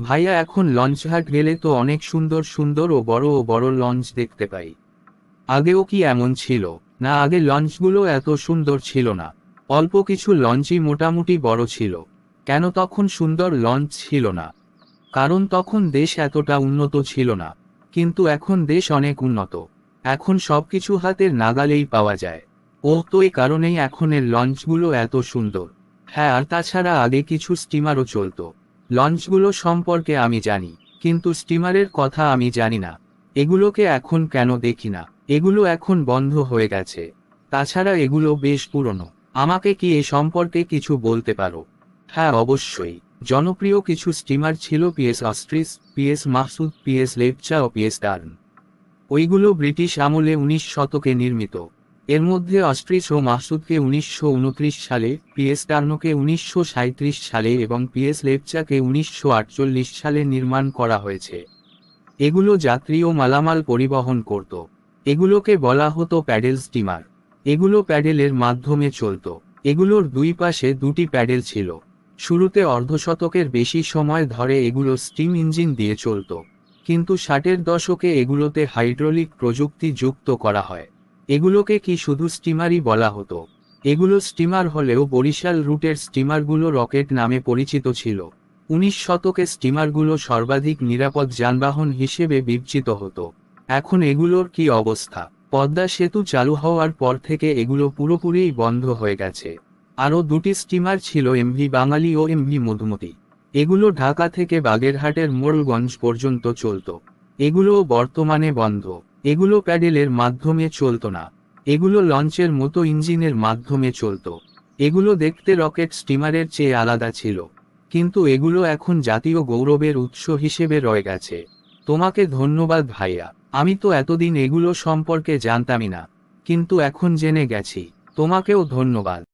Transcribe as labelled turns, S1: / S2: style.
S1: ভাইয়া এখন লঞ্চঘাট গেলে তো অনেক সুন্দর সুন্দর ও বড় ও বড় লঞ্চ দেখতে পাই। আগেও কি এমন ছিল? না, আগে লঞ্চগুলো এত সুন্দর ছিল না। অল্প কিছু লঞ্চই মোটামুটি বড় ছিল। কেন তখন সুন্দর লঞ্চ ছিল না? কারণ তখন দেশ এতটা উন্নত ছিল না। কিন্তু এখন দেশ অনেক উন্নত। এখন সবকিছু হাতের নাগালেই পাওয়া যায়। ও তো এই কারণেই এখনের লঞ্চগুলো এত সুন্দর। হ্যাঁ আর তাছাড়া আগে কিছু স্টিমারও চলতো। লঞ্চগুলো সম্পর্কে আমি জানি, কিন্তু স্টিমারের কথা আমি জানি না। এগুলোকে এখন কেন দেখি না? এগুলো এখন বন্ধ হয়ে গেছে। তাছাড়া এগুলো বেশ পুরনো। আমাকে কি এ সম্পর্কে কিছু বলতে পারো? হ্যাঁ অবশ্যই। জনপ্রিয় কিছু স্টিমার ছিল P S Ostrich, P S Mahsud, P S Lepcha ও পিএস ডার্ন। ওইগুলো ব্রিটিশ আমলে উনিশ শতকে নির্মিত। এর মধ্যে অস্ট্রিস ও মাসুদকে উনিশশো উনত্রিশ সালে, পিএস টার্নোকে উনিশশো সালে এবং পিএস লেপচাকে উনিশশো আটচল্লিশ সালে নির্মাণ করা হয়েছে। এগুলো যাত্রী ও মালামাল পরিবহন করত। এগুলোকে বলা হতো প্যাডেল স্টিমার। এগুলো প্যাডেলের মাধ্যমে চলত। এগুলোর দুই পাশে দুটি প্যাডেল ছিল। শুরুতে অর্ধশতকের বেশি সময় ধরে এগুলো স্টিম ইঞ্জিন দিয়ে চলত। কিন্তু ষাটের দশকে এগুলোতে হাইড্রোলিক প্রযুক্তি যুক্ত করা হয়। এগুলোকে কি শুধু স্টিমারই বলা হতো? এগুলো স্টিমার হলেও বরিশাল রুটের স্টিমারগুলো রকেট নামে পরিচিত ছিল। উনিশ শতকে স্টিমারগুলো সর্বাধিক নিরাপদ যানবাহন হিসেবে বিবেচিত হতো। এখন এগুলোর কি অবস্থা? পদ্মা সেতু চালু হওয়ার পর থেকে এগুলো পুরোপুরিই বন্ধ হয়ে গেছে। আরও দুটি স্টিমার ছিল এমভি বাঙালি ও এমভি মধুমতি। এগুলো ঢাকা থেকে বাগেরহাটের মোড়লগঞ্জ পর্যন্ত চলত। এগুলোও বর্তমানে বন্ধ। এগুলো প্যাডেলের মাধ্যমে চলত না। এগুলো লঞ্চের মতো ইঞ্জিনের মাধ্যমে চলত। এগুলো দেখতে রকেট স্টিমারের চেয়ে আলাদা ছিল। কিন্তু এগুলো এখন জাতীয় গৌরবের উৎস হিসেবে রয়ে গেছে। তোমাকে ধন্যবাদ ভাইয়া। আমি তো এতদিন এগুলো সম্পর্কে জানতামই না। কিন্তু এখন জেনে গেছি। তোমাকেও ধন্যবাদ।